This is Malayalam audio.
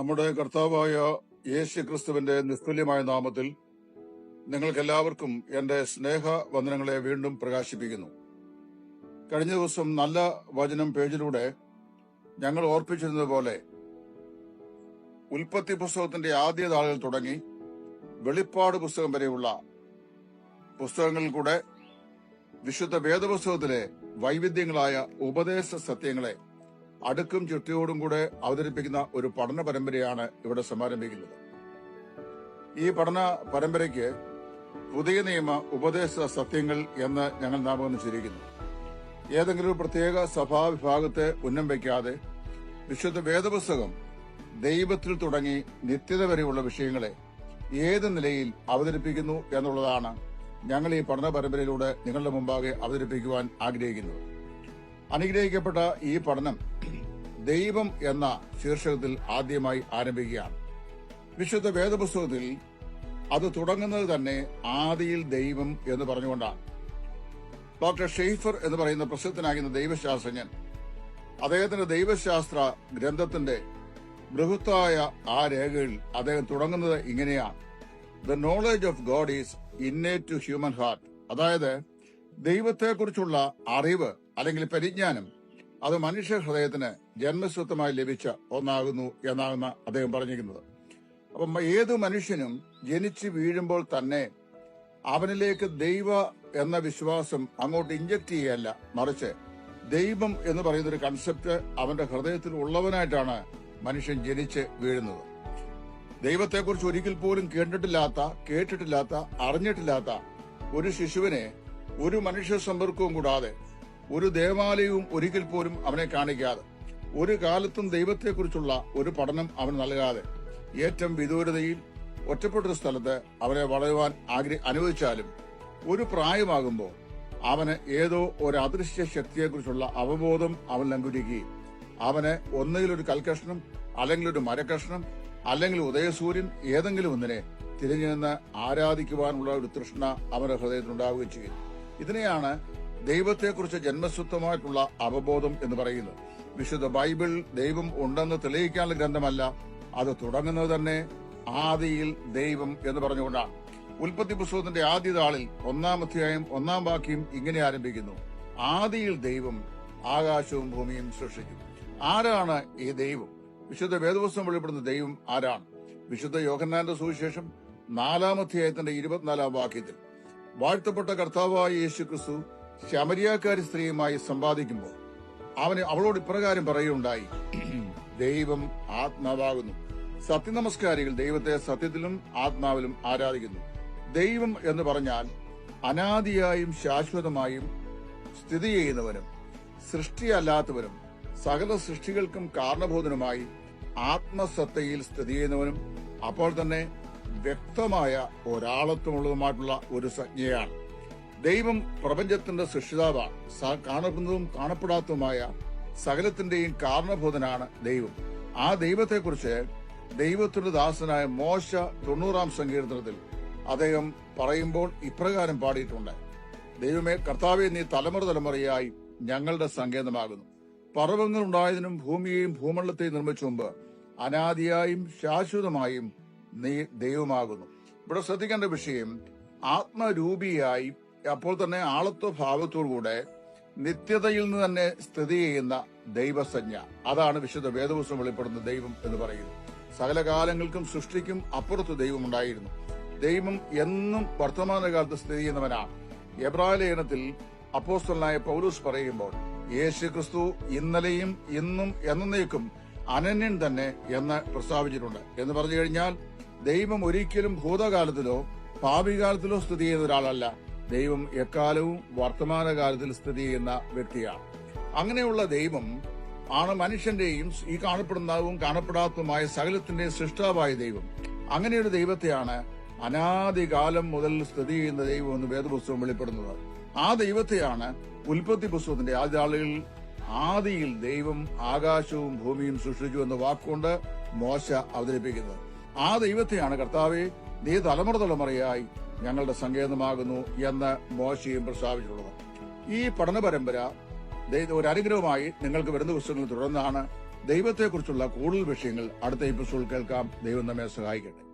നമ്മുടെ കർത്താവായ യേശു ക്രിസ്തുവിന്റെ നിസ്തുല്യമായ നാമത്തിൽ നിങ്ങൾക്കെല്ലാവർക്കും എന്റെ സ്നേഹ വന്ദനങ്ങളെ വീണ്ടും പ്രകാശിപ്പിക്കുന്നു. കഴിഞ്ഞ ദിവസം നല്ല വചനം പേജിലൂടെ ഞങ്ങൾ ഓർപ്പിച്ചിരുന്നത് പോലെ ഉൽപ്പത്തി പുസ്തകത്തിന്റെ ആദ്യ താളിൽ തുടങ്ങി വെളിപ്പാട് പുസ്തകം വരെയുള്ള പുസ്തകങ്ങളിൽ കൂടെ വിശുദ്ധ വേദപുസ്തകത്തിലെ വൈവിധ്യങ്ങളായ ഉപദേശ സത്യങ്ങളെ അടുക്കും ചിട്ടയോടും കൂടെ അവതരിപ്പിക്കുന്ന ഒരു പഠന പരമ്പരയാണ് ഇവിടെ സമാരംഭിക്കുന്നത്. ഈ പഠന പരമ്പരയ്ക്ക് പുതിയ നിയമ ഉപദേശ സത്യങ്ങൾ എന്ന് ഞങ്ങൾ നാമകം ചെയ്തിരിക്കുന്നു. ഏതെങ്കിലും പ്രത്യേക സഭാ വിഭാഗത്തെ ഉന്നം വയ്ക്കാതെ വിശുദ്ധ വേദപുസ്തകം ദൈവത്തിൽ തുടങ്ങി നിത്യത വരെയുള്ള വിഷയങ്ങളെ ഏത് നിലയിൽ അവതരിപ്പിക്കുന്നു എന്നുള്ളതാണ് ഞങ്ങൾ ഈ പഠന പരമ്പരയിലൂടെ നിങ്ങളുടെ മുമ്പാകെ അവതരിപ്പിക്കുവാൻ ആഗ്രഹിക്കുന്നത്. അനുഗ്രഹിക്കപ്പെട്ട ഈ പഠനം ദൈവം എന്ന ശീർഷകത്തിൽ ആദ്യമായി ആരംഭിക്കുകയാണ്. വിശുദ്ധ വേദപുസ്തകത്തിൽ അത് തുടങ്ങുന്നത് തന്നെ ആദിയിൽ ദൈവം എന്ന് പറഞ്ഞുകൊണ്ടാണ്. ഡോക്ടർ ഷെയ്ഫർ എന്ന് പറയുന്ന പ്രസിദ്ധനാകുന്ന ദൈവശാസ്ത്രജ്ഞൻ അദ്ദേഹത്തിന്റെ ദൈവശാസ്ത്ര ഗ്രന്ഥത്തിന്റെ ബൃഹത്തായ ആ രേഖയിൽ അദ്ദേഹം തുടങ്ങുന്നത് ഇങ്ങനെയാണ്. The knowledge of God is innate to human heart അതായത് ദൈവത്തെക്കുറിച്ചുള്ള അറിവ് അല്ലെങ്കിൽ പരിജ്ഞാനം അത് മനുഷ്യ ഹൃദയത്തിന് ജന്മസ്വത്വമായി ലഭിച്ച ഒന്നാകുന്നു എന്നാണ് അദ്ദേഹം പറഞ്ഞിരിക്കുന്നത്. അപ്പം ഏത് മനുഷ്യനും ജനിച്ചു വീഴുമ്പോൾ തന്നെ അവനിലേക്ക് ദൈവ എന്ന വിശ്വാസം അങ്ങോട്ട് ഇഞ്ചക്ട് ചെയ്യല്ല മറിച്ച് ദൈവം എന്ന് പറയുന്ന ഒരു കൺസെപ്റ്റ് അവന്റെ ഹൃദയത്തിൽ ഉള്ളവനായിട്ടാണ് മനുഷ്യൻ ജനിച്ച് വീഴുന്നത്. ദൈവത്തെക്കുറിച്ച് ഒരിക്കൽ പോലും കേട്ടിട്ടില്ലാത്ത കേട്ടിട്ടില്ലാത്ത അറിഞ്ഞിട്ടില്ലാത്ത ഒരു ശിശുവിനെ ഒരു മനുഷ്യ സമ്പർക്കവും കൂടാതെ ഒരു ദേവാലയവും ഒരിക്കൽ പോലും അവനെ കാണിക്കാതെ ഒരു കാലത്തും ദൈവത്തെക്കുറിച്ചുള്ള ഒരു പഠനം അവൻ നൽകാതെ ഏറ്റവും വിദൂരതയിൽ ഒറ്റപ്പെട്ടൊരു സ്ഥലത്ത് അവനെ വളരുവാൻ ആഗ്രഹ അനുവദിച്ചാലും ഒരു പ്രായമാകുമ്പോൾ അവന് ഏതോ ഒരു അദൃശ്യ ശക്തിയെക്കുറിച്ചുള്ള അവബോധം അവൻ ലംഘിക്കുകയും അവന് ഒന്നുകിൽ ഒരു കൽക്കഷ്ണം അല്ലെങ്കിൽ ഒരു മരക്കഷ്ണം അല്ലെങ്കിൽ ഉദയസൂര്യൻ ഏതെങ്കിലും ഒന്നിനെ തിരിഞ്ഞു നിന്ന് ആരാധിക്കുവാനുള്ള ഒരു തൃഷ്ണ അവന്റെ ഹൃദയത്തിൽ ചെയ്യുന്നു ചെയ്യും. ഇതിനെയാണ് ദൈവത്തെക്കുറിച്ച് ജന്മസ്വത്വമായിട്ടുള്ള അവബോധം എന്ന് പറയുന്നത്. വിശുദ്ധ ബൈബിൾ ദൈവം ഉണ്ടെന്ന് തെളിയിക്കാനുള്ള ഗ്രന്ഥമല്ല അത് തുടങ്ങുന്നത് തന്നെ ആദിയിൽ ദൈവം എന്ന് പറഞ്ഞുകൊണ്ടാണ്. ഉൽപ്പത്തി പുസ്തകത്തിന്റെ ആദ്യ താളിൽ ഒന്നാം അധ്യായം ഒന്നാം വാക്യം ഇങ്ങനെ ആരംഭിക്കുന്നു. ആദിയിൽ ദൈവം ആകാശവും ഭൂമിയും സൃഷ്ടിച്ചു ആരാണ് ഈ ദൈവം? വിശുദ്ധ വേദപുസ്തകം വെളിപ്പെടുന്ന ദൈവം ആരാണ്? വിശുദ്ധ യോഹന്നാന്റെ സുവിശേഷം നാലാം അധ്യായത്തിന്റെ ഇരുപത്തിനാലാം വാക്യത്തിൽ. വാഴ്ത്തപ്പെട്ട കർത്താവായ യേശു ക്രിസ്തു ശമരിയാക്കാരി സ്ത്രീയുമായി സമ്പാദിക്കുമ്പോൾ അവന് അവളോട് ഇപ്രകാരം പറയുകയുണ്ടായി. ദൈവം ആത്മാവാകുന്നു. സത്യനമസ്കാരികൾ ദൈവത്തെ സത്യത്തിലും ആത്മാവിലും ആരാധിക്കുന്നു. ദൈവം എന്ന് പറഞ്ഞാൽ അനാദിയായും ശാശ്വതമായും സ്ഥിതി ചെയ്യുന്നവനും സൃഷ്ടിയല്ലാത്തവനും സകല സൃഷ്ടികൾക്കും കാരണബോധനുമായി ആത്മസത്തയിൽ സ്ഥിതി ചെയ്യുന്നവനും അപ്പോൾ തന്നെ വ്യക്തമായ ഒരാളത്വമുള്ളതുമായിട്ടുള്ള ഒരു സംജ്ഞയാണ്. ദൈവം പ്രപഞ്ചത്തിന്റെ സൃഷ്ടിതാവാണ് കാണപ്പെടുന്നതും കാണപ്പെടാത്തതുമായ സകലത്തിന്റെയും കാരണഭൂതനാണ് ദൈവം. ആ ദൈവത്തെക്കുറിച്ച് ദൈവത്തിന്റെ ദാസനായ മോശ തൊണ്ണൂറാം സങ്കീർത്തനത്തിൽ അദ്ദേഹം പറയുമ്പോൾ ഇപ്രകാരം പാടിയിട്ടുണ്ട്. ദൈവമേ കർത്താവെ നീ തലമുറ തലമുറയായി ഞങ്ങളുടെ സങ്കേതമാകുന്നു. പർവങ്ങൾ ഉണ്ടായതിനും ഭൂമിയെയും ഭൂമണ്ഡലത്തെയും നിർമ്മിച്ചു മുമ്പ് അനാദിയായും ശാശ്വതമായും നീ ദൈവമാകുന്നു. ഇവിടെ ശ്രദ്ധിക്കേണ്ട വിഷയം ആത്മരൂപിയായി അപ്പോൾ തന്നെ ആളത്വ ഭാവത്തോടുകൂടെ നിത്യതയിൽ നിന്ന് തന്നെ സ്ഥിതി ചെയ്യുന്ന ദൈവസഞ്ജ അതാണ് വിശുദ്ധ വേദപുസ്തകം വെളിപ്പെടുന്ന ദൈവം എന്ന് പറയുന്നത്. സകല കാലങ്ങൾക്കും സൃഷ്ടിക്കും അപ്പുറത്ത് ദൈവം ഉണ്ടായിരുന്നു ദൈവം എന്നും വർത്തമാനകാലത്ത് സ്ഥിതി ചെയ്യുന്നവനാണ് എബ്രായ ലേഖനത്തിൽ അപ്പോസ്തലനായ പൗലൂസ് പറയുമ്പോൾ യേശു ക്രിസ്തു ഇന്നലെയും ഇന്നും എന്നേക്കും അനന്യൻ തന്നെ എന്ന് പ്രസ്താവിച്ചിട്ടുണ്ട്. എന്ന് പറഞ്ഞു കഴിഞ്ഞാൽ ദൈവം ഒരിക്കലും ഭൂതകാലത്തിലോ ഭാവികാലത്തിലോ സ്ഥിതി ചെയ്യുന്ന ഒരാളല്ല. ദൈവം എക്കാലവും വർത്തമാനകാലത്തിൽ സ്ഥിതി ചെയ്യുന്ന വ്യക്തിയാണ്. അങ്ങനെയുള്ള ദൈവം ആണ് മനുഷ്യന്റെയും ഈ കാണപ്പെടുന്നതും കാണപ്പെടാത്തതുമായ സകലത്തിന്റെയും സൃഷ്ടാവായ ദൈവം. അങ്ങനെയൊരു ദൈവത്തെയാണ് അനാദികാലം മുതൽ സ്ഥിതി ചെയ്യുന്ന ദൈവം എന്ന് വേദപുസ്തകം വെളിപ്പെടുന്നത്. ആ ദൈവത്തെയാണ് ഉൽപ്പത്തി പുസ്തകത്തിന്റെ ആദ്യ ആളുകളിൽ ആദിയിൽ ദൈവം ആകാശവും ഭൂമിയും സൃഷ്ടിച്ചു എന്ന വാക്കുകൊണ്ട് മോശ അവതരിപ്പിക്കുന്നത് ആ ദൈവത്തെയാണ് കർത്താവെ നീ തലമുറ തലമുറയായി ഞങ്ങളുടെ സങ്കേതമാകുന്നു എന്ന് മോശയും പ്രസ്താവിച്ചിട്ടുള്ളത്. ഈ പഠന പരമ്പര ഒരു അനുഗ്രഹമായി നിങ്ങൾക്ക് വരുന്ന പുസ്തകങ്ങൾ തുടർന്നാണ് ദൈവത്തെക്കുറിച്ചുള്ള കൂടുതൽ വിഷയങ്ങൾ അടുത്ത എപ്പിസോഡ് കേൾക്കാം. ദൈവം നമ്മെ സഹായിക്കട്ടെ.